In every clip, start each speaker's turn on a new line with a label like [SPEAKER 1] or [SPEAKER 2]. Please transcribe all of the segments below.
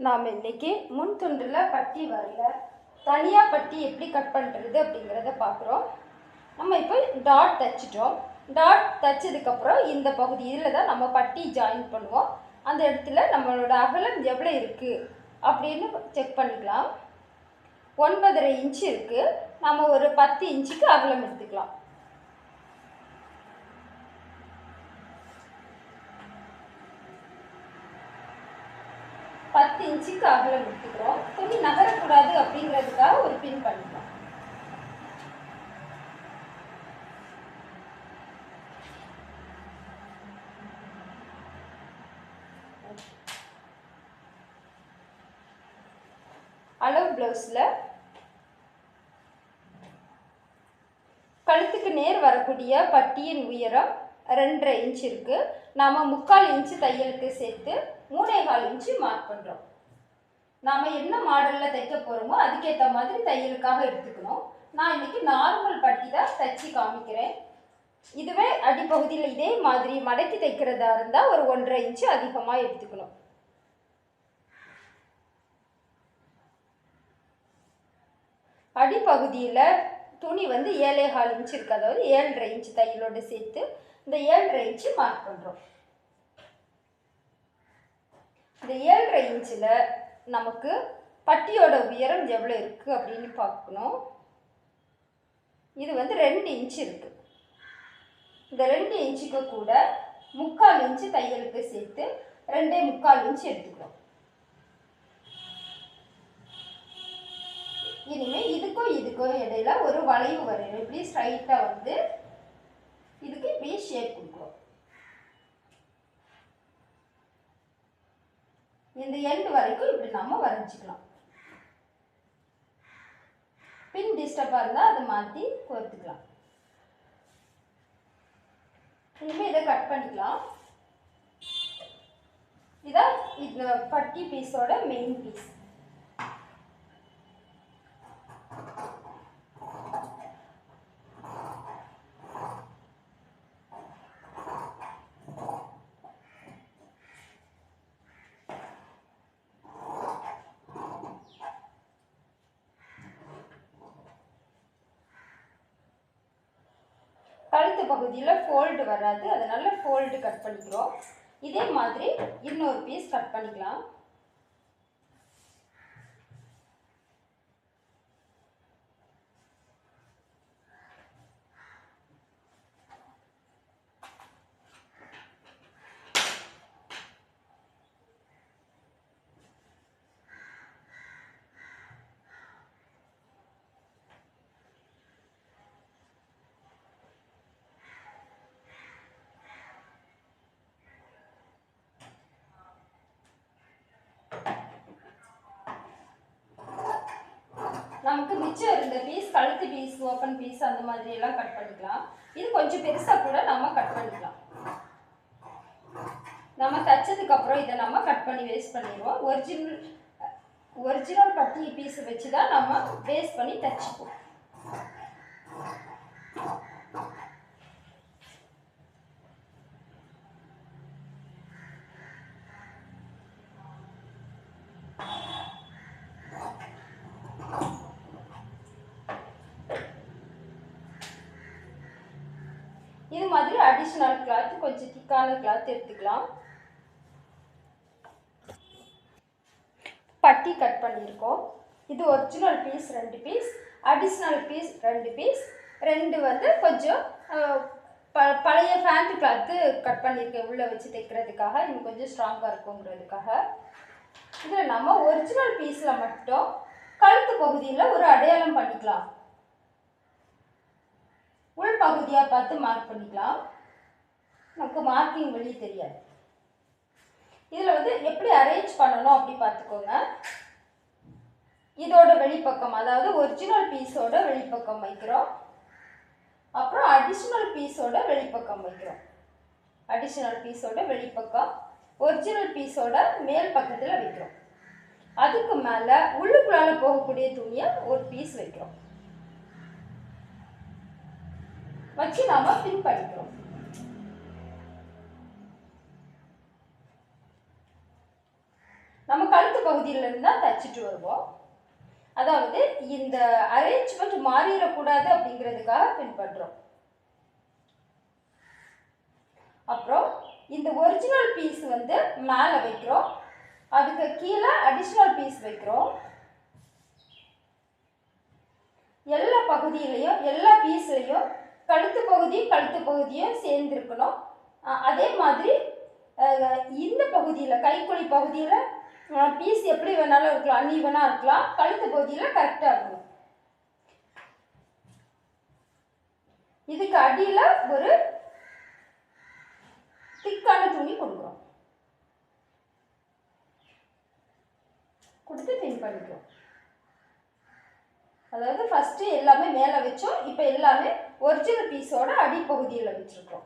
[SPEAKER 1] நாம் இன்னைக்கு முன் துண்டில் பட்டி வரல தனியாக பட்டி எப்படி கட் பண்ணுறது அப்படிங்கிறத பார்க்குறோம். நம்ம இப்போ டாட் தைச்சிட்டோம். டாட் தைச்சதுக்கப்புறம் இந்த பகுதி இதில் தான் நம்ம பட்டி ஜாயின் பண்ணுவோம். அந்த இடத்துல நம்மளோட அகலம் எவ்வளோ இருக்குது அப்படின்னு செக் பண்ணிக்கலாம். ஒன்பதரை இன்ச்சு இருக்குது நம்ம ஒரு பத்து இன்ச்சுக்கு அகலம் எடுத்துக்கலாம். பத்து இன்ச்சுக்கு அகலம் எடுத்துக்கிறோம். துணி நகரக்கூடாது அப்படிங்கிறதுக்காக ஒரு பின் பண்ணிக்கலாம் அளவு ப்ளவுஸில் கழுத்துக்கு நேர் வரக்கூடிய பட்டியின் உயரம் ரெண்டரை இன்ச் இருக்குது நாம் முக்கால் இன்ச்சு தையலுக்கு சேர்த்து மூணேகால் இன்ச்சு மார்க் பண்ணுறோம் நாம் என்ன மாடலில் தைக்க போகிறோமோ அதுக்கேற்ற மாதிரி தையலுக்காக எடுத்துக்கணும். நான் இன்றைக்கி நார்மல் பட்டி தான் தைச்சி காமிக்கிறேன். இதுவே அடிப்பகுதியில் இதே மாதிரி மடக்கி தைக்கிறதா இருந்தால் ஒரு ஒன்றரை இன்ச்சு அதிகமாக எடுத்துக்கணும். அடிப்பகுதியில் துணி வந்து ஏழே கால் இன்ச் இருக்குது அதாவது ஏழரை இன்ச் தையலோடு சேர்த்து இந்த ஏழரை இன்ச்சு மார்க் பண்ணுறோம் இந்த ஏழரை இன்ச்சில் நமக்கு பட்டியோட உயரம் எவ்வளோ இருக்குது அப்படின்னு பார்க்கணும். இது வந்து ரெண்டு இன்ச் இருக்குது இந்த ரெண்டு இன்ச்சுக்கு கூட முக்கால் இன்ச்சு தையலுக்கு சேர்த்து ரெண்டே முக்கால் இன்ச்சு எடுத்துக்கிறோம். இனிமேல் இதுக்கும் இதுக்கும் இடையில ஒரு வளைவு வரையணும். இப்படி ஸ்ட்ரைட்டாக வந்து இதுக்கு இப்படி ஷேப் கொடுக்குறோம் இந்த எண்டு வரைக்கும் இப்படி நம்ம வரைஞ்சிக்கலாம். பின் டிஸ்டர்பாக இருந்தால் அதை மாற்றி கோர்த்துக்கலாம். இனிமேல் இதை கட் பண்ணிக்கலாம். இதான் இந்த பட்டி பீஸோட மெயின் பீஸ் கழுத்து பகுதியில் ஃபோல்டு வராது. அதனால் ஃபோல்டு கட் பண்ணிக்கிறோம். இதே மாதிரி இன்னொரு பீஸ் கட் பண்ணிக்கலாம். நமக்கு மிச்சம் இருந்த பீஸ் கழுத்து பீஸ் ஓப்பன் பீஸ் அந்த மாதிரி எல்லாம் கட் பண்ணிக்கலாம். இது கொஞ்சம் பெருசாக கூட நம்ம கட் பண்ணிக்கலாம். நம்ம தைச்சதுக்கப்புறம் இதை நம்ம கட் பண்ணி வேஸ்ட் பண்ணிடுவோம். ஒரிஜினல் ஒரிஜினல் பட்டி பீஸ் வச்சு தான் நம்ம வேஸ்ட் பண்ணி தைச்சிப்போம். இது மாதிரி அடிஷ்னல் கிளாத் கொஞ்சம் திக்கான கிளாத் எடுத்துக்கலாம். பட்டி கட் பண்ணியிருக்கோம். இது ஒரிஜினல் பீஸ் ரெண்டு பீஸ் அடிஷ்னல் பீஸ் ரெண்டு பீஸ் ரெண்டு வந்து கொஞ்சம் ப பழைய ஃபேண்ட் கிளாத்து கட் பண்ணியிருக்கேன் உள்ளே வச்சு தைக்கிறதுக்காக. இன்னும் கொஞ்சம் ஸ்ட்ராங்காக இருக்குங்கிறதுக்காக. இதில் நம்ம ஒரிஜினல் பீஸில் மட்டும் கழுத்து பகுதியில் ஒரு அடையாளம் பண்ணிக்கலாம். உள் பகுதியாக பார்த்து மார்க் பண்ணிக்கலாம். நமக்கு மார்க்கிங் வெளியே தெரியாது. இதில் வந்து எப்படி அரேஞ்ச் பண்ணணும் அப்படி பார்த்துக்கோங்க. இதோட வெளிப்பக்கம் அதாவது ஒரிஜினல் பீஸோட வெளிப்பக்கம் வைக்கிறோம். அப்புறம் அடிஷ்னல் பீஸோட வெளிப்பக்கம் வைக்கிறோம். அடிஷ்னல் பீஸோட வெளிப்பக்கம் ஒரிஜினல் பீஸோட மேல் பக்கத்தில் வைக்கிறோம். அதுக்கு மேலே உள்ளுக்குள்ளால போகக்கூடிய துணியை ஒரு பீஸ் வைக்கிறோம். வச்சு நாம பின் நம்ம கழுத்து பகுதியில இருந்து தான் தைச்சிட்டு வருவோம். அதாவது இந்த அரேஞ்ச்மெண்ட் மாறிடக்கூடாது அப்படிங்கிறதுக்காக பின்பற்றோம். அப்புறம் இந்த ஒரிஜினல் பீஸ் வந்து மேலே வைக்கிறோம். அதுக்கு கீழே அடிஷ்னல் பீஸ் வைக்கிறோம். எல்லா பகுதியிலையும் எல்லா பீஸ்லையும் கழுத்து பகுதியும் கழுத்து பகுதியும் சேர்ந்துருக்கணும். அதே மாதிரி இந்த பகுதியில் கைக்குழி பகுதியில் பீஸ் எப்படி வேணாலும் இருக்கலாம் அன்இவனாக இருக்கலாம் கழுத்து பகுதியில் கரெக்டாக இருக்கணும். இதுக்கு அடியில் ஒரு திக்கான துணி கொடுக்குறோம். கொடுத்து பின் பண்ணிக்கிறோம் அதாவது ஃபஸ்ட்டு எல்லாமே மேலே வச்சோம். இப்போ எல்லாமே ஒரிஜினல் பீஸோட அடிப்பகுதியில் வச்சுருக்கோம்.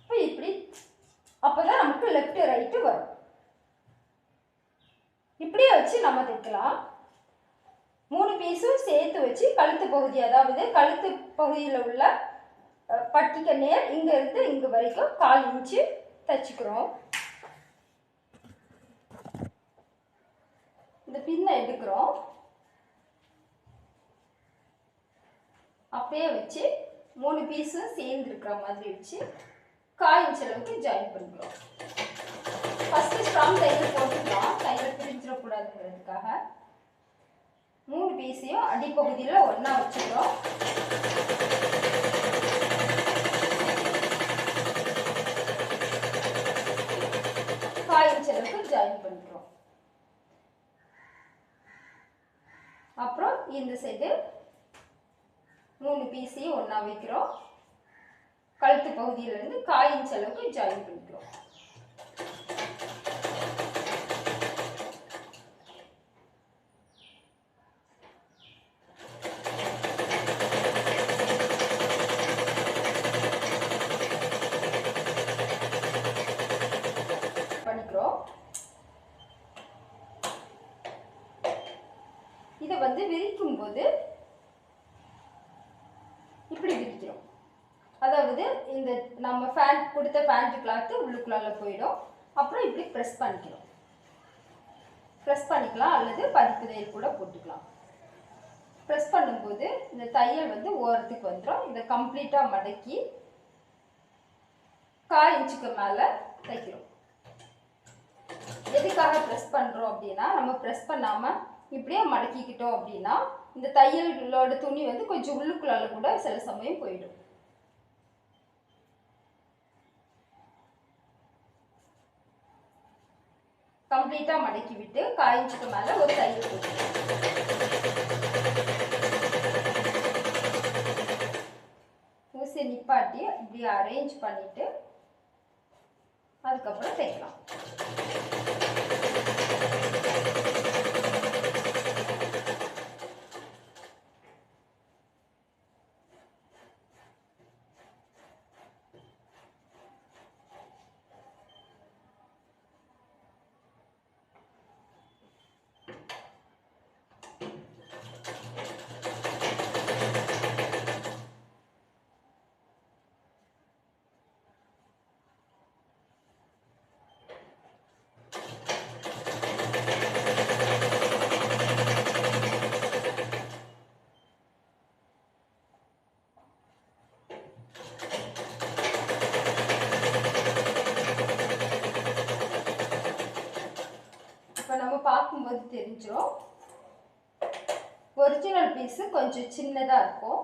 [SPEAKER 1] இப்போ இப்படி அப்போ தான் நமக்கு லெஃப்ட்டு ரைட்டு வரும். இப்படியே வச்சு நம்ம தைக்கலாம். மூணு பீஸும் சேர்த்து வச்சு கழுத்து பகுதி அதாவது கழுத்து பகுதியில் உள்ள பட்டிக்க நேர் இங்கேருந்து இங்கே வரைக்கும் கால் இன்ச்சு தைச்சிக்கிறோம். இந்த பின்னை எடுக்கிறோம். அப்படியே வச்சு மூணு பீஸும் சேர்ந்து இருக்கிற மாதிரி வச்சு கால் அளவுக்கு ஜாயின் பண்ணிக்கிறோம். ஃபஸ்ட்டு ஸ்ட்ராங் தையல் போட்டுக்கலாம். தையல் பிரிஞ்சிடக்கூடாதுங்கிறதுக்காக மூணு பீஸையும் அடிப்பகுதியில் ஒன்றா வச்சுக்கிறோம். கால் அளவுக்கு ஜாயின் பண்ணிக்கிறோம். அப்புறம் இந்த சைடு மூணு பீஸையும் ஒன்றா வைக்கிறோம். கழுத்து பகுதியிலேருந்து கால் இன்ச் அளவுக்கு ஜாயின் பண்ணிக்கிறோம். பண்ணிக்கிறோம். இதை வந்து விரிக்கும் போது இப்படி விரிக்கிறோம் அதாவது இந்த நம்ம ஃபேன் கொடுத்த ஃபேண்ட்டு கிளாத்து உள்ளுக்குள்ளால போயிடும். அப்புறம் இப்படி ப்ரெஸ் பண்ணிக்கிறோம். ப்ரெஸ் பண்ணிக்கலாம் அல்லது பதிப்பு தையல் கூட போட்டுக்கலாம். ப்ரெஸ் பண்ணும்போது இந்த தையல் வந்து ஓரத்துக்கு வந்துடும் இதை கம்ப்ளீட்டாக மடக்கி கால் இன்ச்சுக்கு மேலே தைக்கிறோம். எதுக்காக ப்ரெஸ் பண்ணுறோம் அப்படின்னா நம்ம ப்ரெஸ் பண்ணாமல் இப்படியே மடக்கிக்கிட்டோம் அப்படின்னா இந்த தையலோட துணி வந்து கொஞ்சம் உள்ளுக்குள்ளால கூட சில சமயம் போயிடும். கம்ப்ளீட்டாக மடக்கி விட்டு கால் மேலே ஒரு தையல் போட்டுக்கலாம். ஊசியை நிப்பாட்டி இப்படி அரேஞ்ச் பண்ணிட்டு அதுக்கப்புறம் தைக்கலாம் இப்போ நம்ம பார்க்கும்போது தெரிஞ்சிடும் ஒரிஜினல் பீஸு கொஞ்சம் சின்னதாக இருக்கும்.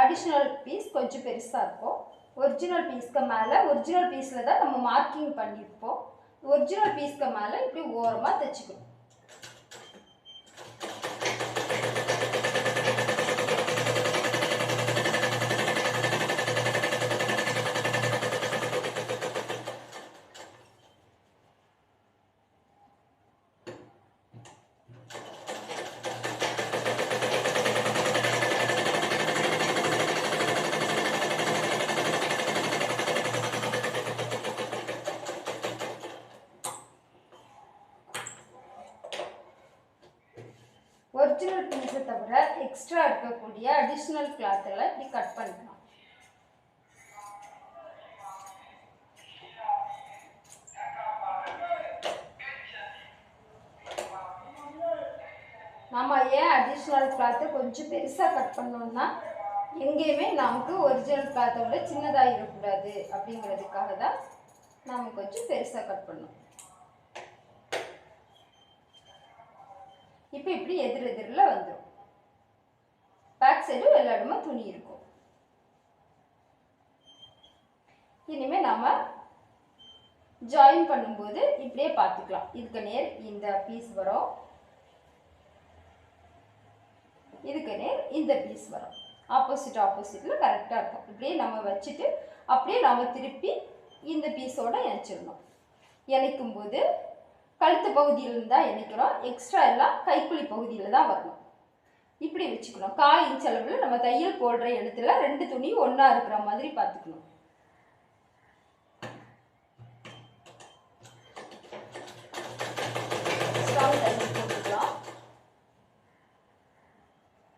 [SPEAKER 1] அடிஷ்னல் பீஸ் கொஞ்சம் பெருசாக இருக்கும். ஒரிஜினல் பீஸ்க்கு மேலே ஒரிஜினல் பீஸில் தான் நம்ம மார்க்கிங் பண்ணியிருப்போம் ஒரிஜினல் பீஸ்க்கு மேலே இப்படி ஓரமாக தைச்சிக்கணும். ஒரிஜினல் பீஸை தவிர எக்ஸ்ட்ரா இருக்கக்கூடிய அடிஷ்னல் கிளாத்தில் இப்படி கட் பண்ணிக்கலாம். நம்ம ஏன் அடிஷ்னல் கிளாத்தை கொஞ்சம் பெருசாக கட் பண்ணோம்னா எங்கேயுமே நமக்கு ஒரிஜினல் கிளாத்தை விட சின்னதாக இருக்கக்கூடாது அப்படிங்கிறதுக்காக தான் நாம் கொஞ்சம் பெருசாக கட் பண்ணோம். இப்போ இப்படி எதிர் எதிரில் வந்துடும் பேக் சைடு எல்லா இடமும் துணி இருக்கும். இனிமேல் நம்ம ஜாயின் பண்ணும்போது இப்படியே பார்த்துக்கலாம். இதுக்கு நேர் இந்த பீஸ் வரும். இதுக்கு நேர் இந்த பீஸ் வரும். ஆப்போசிட் ஆப்போசிட்டில் கரெக்டாக இருக்கும். இப்படியே நம்ம வச்சுட்டு அப்படியே நம்ம திருப்பி இந்த பீஸோட இணைச்சிடணும். இணைக்கும் போது கழுத்து பகுதியிலிருந்து தான் இணைக்கிறோம். எக்ஸ்ட்ரா எல்லாம் கைக்குழி பகுதியில் தான் வரணும். இப்படி வச்சுக்கணும். கால் இன்ச் அளவில் நம்ம தையல் போடுற இடத்துல ரெண்டு துணி ஒன்றா இருக்கிற மாதிரி பார்த்துக்கணும்.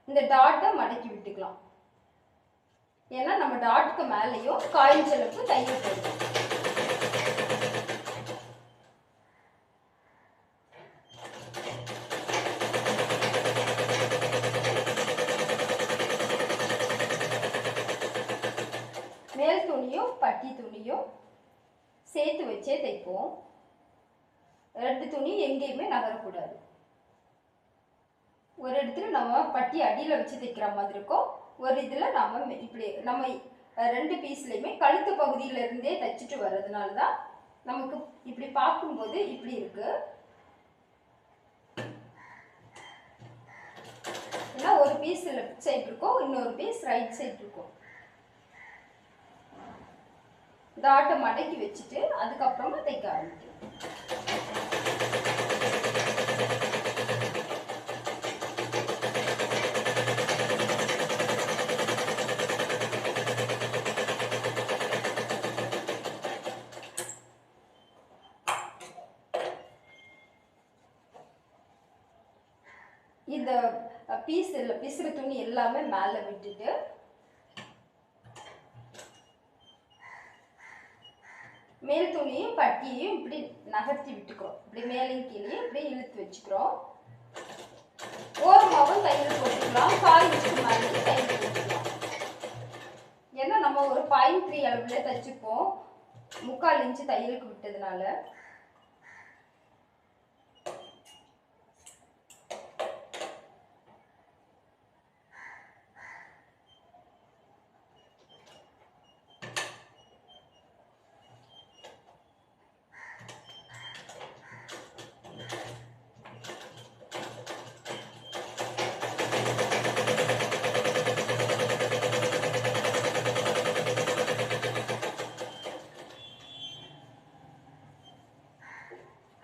[SPEAKER 1] இந்த டாட்டை மடக்கி விட்டுக்கலாம். ஏன்னா நம்ம டாட்டுக்கு மேலேயும் காயின் செலவுக்கு தையல் போடுவோம் ரெண்டு துணி எங்கேயுமே நகரக்கூடாது. ஒரு இடத்துல நம்ம பட்டி அடியில் வச்சு தைக்கிற மாதிரி இருக்கும். ஒரு இதில் நம்ம இப்படி நம்ம ரெண்டு பீஸ்லையுமே கழுத்து பகுதியிலிருந்தே தைச்சிட்டு வர்றதுனால தான் நமக்கு இப்படி பார்க்கும்போது இப்படி இருக்கு. ஏன்னா ஒரு பீஸ் லெஃப்ட் சைடு இருக்கும் இன்னொரு பீஸ் ரைட் சைடு இருக்கும். இந்த ஆட்டை மடக்கி வச்சுட்டு அதுக்கப்புறமா தைக்க ஆரம்பிக்கும் இந்த பீஸ் இல்லை பிசுறு துணி எல்லாமே மேலே விட்டுட்டு. மேல் துணியும் பட்டியையும் இப்படி நகர்த்தி விட்டுக்கிறோம். இப்படி மேலையும் கீழே இப்படி இழுத்து வச்சுக்கிறோம். ஓரமாகவும் தையல் போட்டுக்கலாம். காய் இன்ச்சுக்கு மாதிரி தையல் போட்டுக்கலாம். ஏன்னா நம்ம ஒரு பாயிண்ட் த்ரீ அளவில் தைச்சுப்போம். முக்கால் இன்ச்சு தையலுக்கு விட்டதுனால.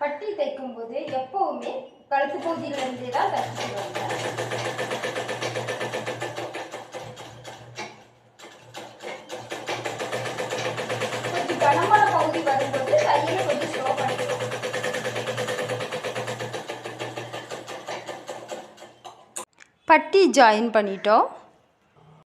[SPEAKER 1] பட்டி தைக்கும் போது எப்பவுமே கழுத்து பகுதியிலிருந்து தான் தைச்சிடுவாங்க கொஞ்சம் கனமான பகுதி வரும்போது தையலை கொஞ்சம் ஸ்லோ பண்ணிடுவோம் பட்டி ஜாயின் பண்ணிட்டோம்.